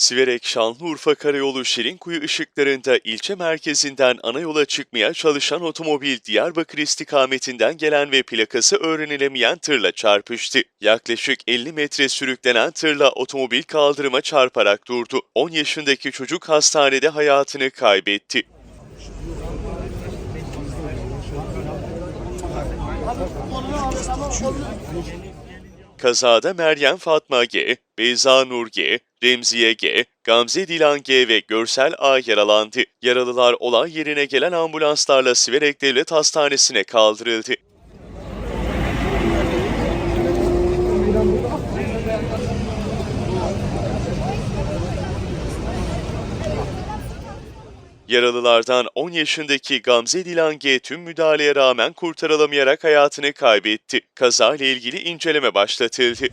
Siverek Şanlıurfa Karayolu Şirinkuyu ışıklarında ilçe merkezinden ana yola çıkmaya çalışan otomobil Diyarbakır istikametinden gelen ve plakası öğrenilemeyen tırla çarpıştı. Yaklaşık 50 metre sürüklenen tırla otomobil kaldırıma çarparak durdu. 10 yaşındaki çocuk hastanede hayatını kaybetti. Kazada Meryem Fatma G, Beyza Nur G, Remziye G, Gamze Dilan G ve Görsel A yaralandı. Yaralılar olay yerine gelen ambulanslarla Siverek Devlet Hastanesi'ne kaldırıldı. Yaralılardan 10 yaşındaki Gamze Dilan G tüm müdahaleye rağmen kurtarılamayarak hayatını kaybetti. Kaza ile ilgili inceleme başlatıldı.